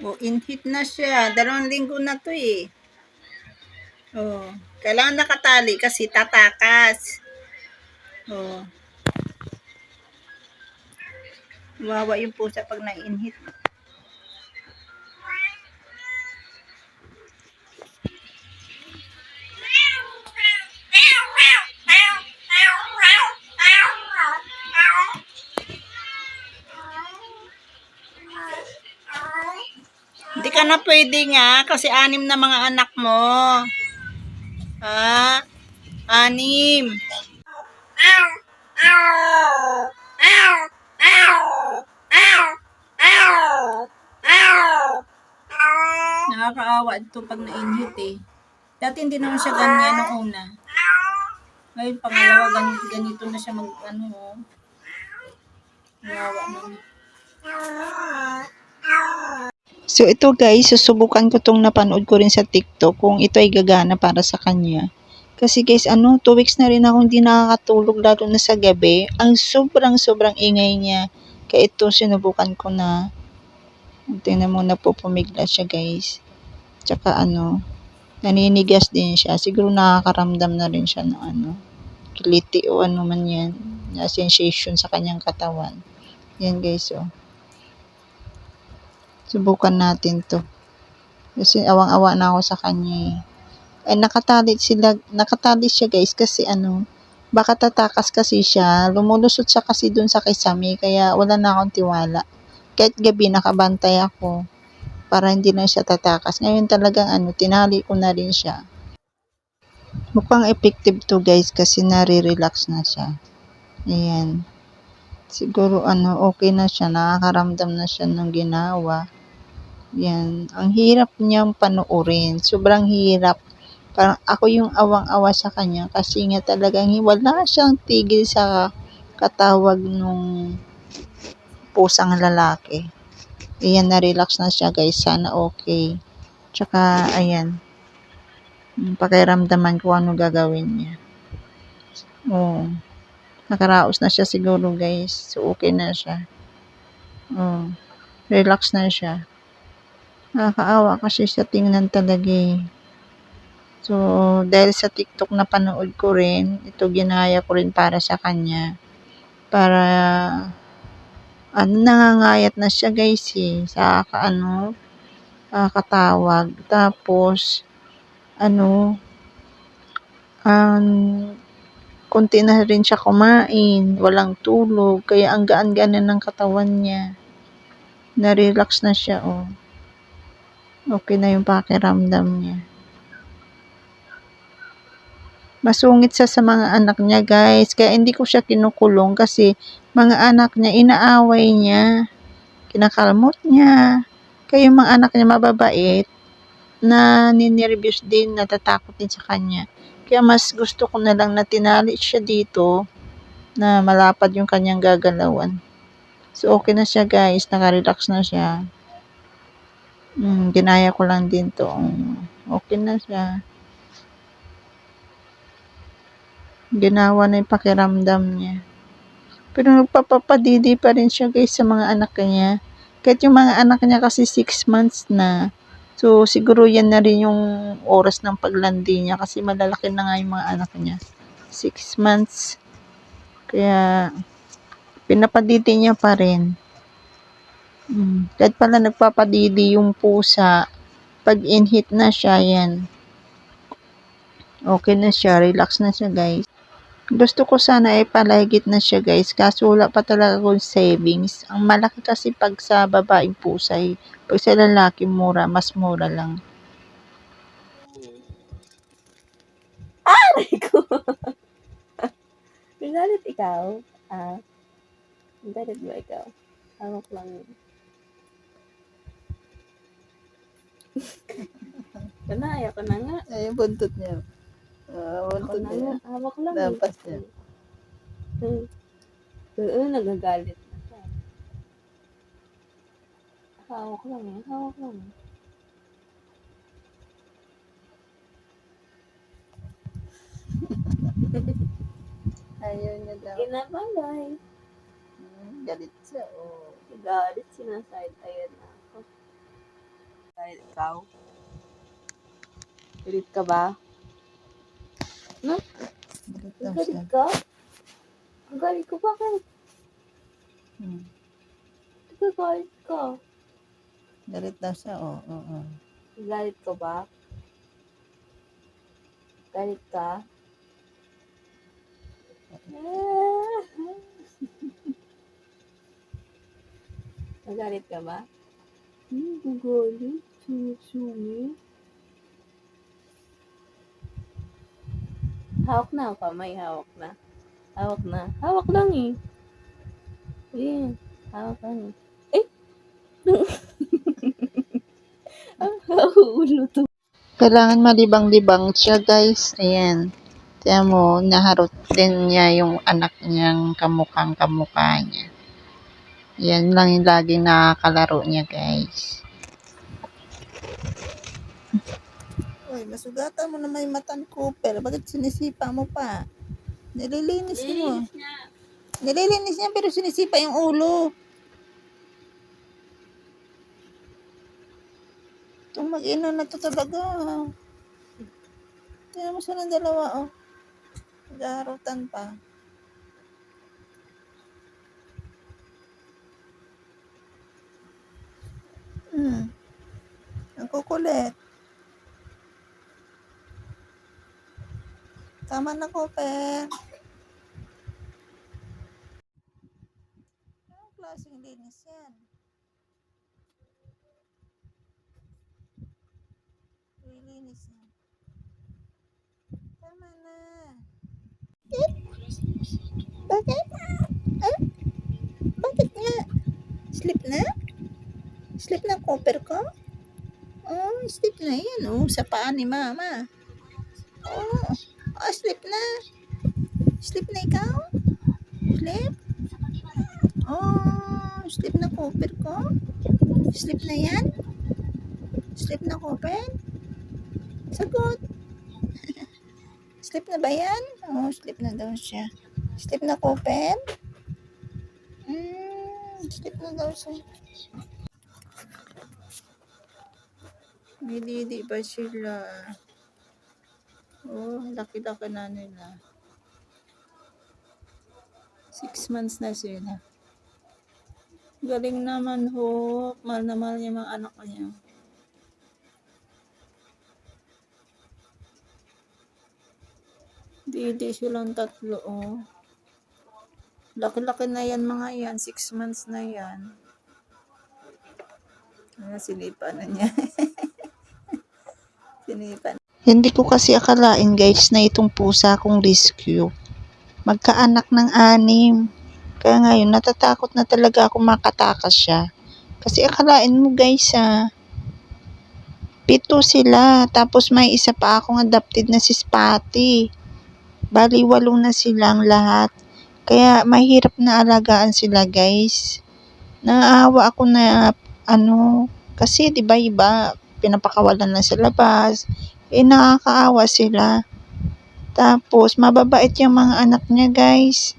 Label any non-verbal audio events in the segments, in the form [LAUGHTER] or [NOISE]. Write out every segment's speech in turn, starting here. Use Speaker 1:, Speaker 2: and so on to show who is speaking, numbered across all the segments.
Speaker 1: O, in-hit na siya. Dalawang linggo na to eh. Oh, kailangan nakatali kasi tatakas. Oh. Wawa yung pusa pag na-inhit. Hindi ka na pwede nga kasi anim na mga anak mo. Ha? Anim. Nakakaawa ito pag na-inhit eh. Dati hindi naman siya ganyan nung una. Ngayon, pangalawa, ganito, ganito na siya mag, ano, oh. Nawawa naman. So ito guys, susubukan ko tong napanood ko rin sa TikTok kung ito ay gagana para sa kanya. Kasi guys, ano, two weeks na rin ako hindi nakakatulog lalo na sa gabi. Ang sobrang sobrang ingay niya. Kaya ito sinubukan ko na. Tingnan mo, napupumigla siya guys. Tsaka ano, naninigas din siya. Siguro nakakaramdam na rin siya ng ano, kiliti o ano man yan. Na sensation sa kanyang katawan. Yan guys, oh. Subukan natin to. Kasi awang-awa na ako sa kanya eh. Ay, nakatali sila, nakatali siya guys kasi ano, baka tatakas kasi siya. Lumulusot siya kasi dun sa kisame, kaya wala na akong tiwala. Kahit gabi nakabantay ako para hindi na siya tatakas. Ngayon talagang ano, tinali ko na rin siya. Mukhang effective to guys kasi nare-relax na siya. Ayan. Siguro ano, okay na siya. Nakakaramdam na siya ng ginawa. Yan. Ang hirap niyang panoorin. Sobrang hirap. Parang ako yung awang-awa sa kanya kasi nga talagang wala siyang tigil sa katawag nung pusang lalaki. Ayan, na-relax na siya guys. Sana okay. Tsaka, ayan. Pakiramdaman ko ano gagawin niya. Oo. Nakaraos na siya siguro guys. So, okay na siya. Oo. Relax na siya. Nakakaawa kasi sa tingnan talaga eh. So, dahil sa TikTok na panood ko rin, ito ginaya ko rin para sa kanya. Para, ano, nangangayat na siya guys eh. Sa, ano, ah, katawag. Tapos, ano, um, konti na rin siya kumain, walang tulog, kaya ang gaan-gaan ng katawan niya. Na-relax na siya, oh. Okay na yung pakiramdam niya. Masungit siya sa mga anak niya, guys. Kaya hindi ko siya kinukulong kasi mga anak niya, inaaway niya. Kinakalmot niya. Kaya yung mga anak niya mababait, na ninervyos din, natatakot din sa kanya. Kaya mas gusto ko na lang na tinali siya dito na malapad yung kanyang gagalawan. So, okay na siya guys. Naka-relax na siya. Mm, ginaya ko lang din to. Okay na siya. Ginawa na yung pakiramdam niya. Pero nagpapapadidi pa rin siya guys sa mga anak niya. Kahit yung mga anak niya kasi 6 months na. So, siguro yan na rin yung oras ng paglandi niya kasi malalaki na nga yung mga anak niya. 6 months. Kaya, pinapadidi niya pa rin. Mm. Kahit pala nagpapadidi yung pusa, pag in-hit na siya, yan. Okay na siya, relax na siya guys. Gusto ko sana ay palagit na siya guys, kaso wala pa talaga akong savings. Ang malaki kasi pag sa babaeng pusa, eh. pag sa lalaki mura, mas mura lang.
Speaker 2: Galit [LAUGHS] ikaw? Ah, galit ba ikaw? Hawak lang yun. Kanaya ko na nga.
Speaker 1: Ay, yung buntot niya. Ah,
Speaker 2: Ako na nga. Hawak lang. eh.
Speaker 1: Lampas niya.
Speaker 2: Hmm. Oo, nagagalit na siya. Hawak lang eh. Hawak lang eh. [LAUGHS]
Speaker 1: Ayaw niya daw.
Speaker 2: Ginabagay.
Speaker 1: Hmm, galit siya. Oh.
Speaker 2: Galit sinaside. Ayan na. Galit ikaw? Galit ka ba? No?
Speaker 1: Galit.
Speaker 2: Galit ka? Galit ko, bakit?
Speaker 1: Hmm.
Speaker 2: Nagagalit ka.
Speaker 1: Galit daw siya, oo. Oh, oo.
Speaker 2: Galit ka ba? Galit ka? [LAUGHS] Nagalit ka ba? Hmm, nagalit. Sumi-sumi. Hawak na ang kamay. Hawak na. Hawak na. Hawak lang eh. Ayan. Hawak lang eh. Eh! [LAUGHS] Ang ulo to.
Speaker 1: Kailangan malibang-libang siya, guys. Ayan. Tiyan mo, naharot din niya yung anak niyang kamukhang kamukha niya. Yan lang yung laging nakakalaro niya, guys. Uy, masugatan mo na may matan Cooper. Bakit sinisipa mo pa? Nililinis mo.
Speaker 2: niya.
Speaker 1: Nililinis niya pero sinisipa yung ulo. Itong mag-ina na to talaga. Tingnan mo silang dalawa, oh. Nag-aarutan pa. Hmm. Ang kukulit. Tama na, Cooper. Anong klaseng linis yan? Lilinis yan. Tama na. Bakit? Ah? Bakit nga? Sleep na? Sleep na Cooper ko? Oh, sleep na yan. Oh, sa paa ni mama. Oh, oh sleep na. Sleep na ikaw? Sleep? Oh, sleep na Cooper ko? Sleep na yan? Sleep na Cooper? Sagot. [LAUGHS] sleep na ba yan? Oh, sleep na daw siya. Sleep na Cooper? Mm, sleep na daw siya. Nilidi pa sila. Oh, laki-laki na nila. Six months na sila. Galing naman ho. Mahal na mahal niya mga anak niya. Didi silang tatlo, oh. Laki-laki na yan mga yan. Six months na yan. Ano, sinipa na niya. [LAUGHS] sinipa Hindi ko kasi akalain guys na itong pusa kong rescue. Magkaanak ng anim. Kaya ngayon, natatakot na talaga ako makatakas siya. Kasi akalain mo guys ah, pito sila. Tapos may isa pa akong adopted na si Spotty. Bali, walo na silang lahat. Kaya mahirap na alagaan sila guys. Naawa ako na ano, kasi di ba iba, pinapakawalan na sa labas. Eh nakakaawa sila. Tapos, mababait yung mga anak niya guys.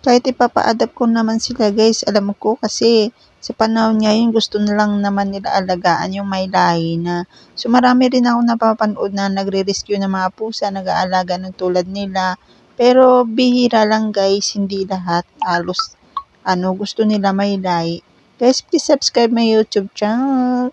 Speaker 1: Kahit ipapa-adapt ko naman sila guys, alam ko kasi sa panahon niya yun gusto na lang naman nila alagaan yung may lahi na. So marami rin ako napapanood na nagre-rescue ng mga pusa, nag-aalaga ng tulad nila. Pero bihira lang guys, hindi lahat. Alos, ano, gusto nila may lahi. Guys, please subscribe my YouTube channel.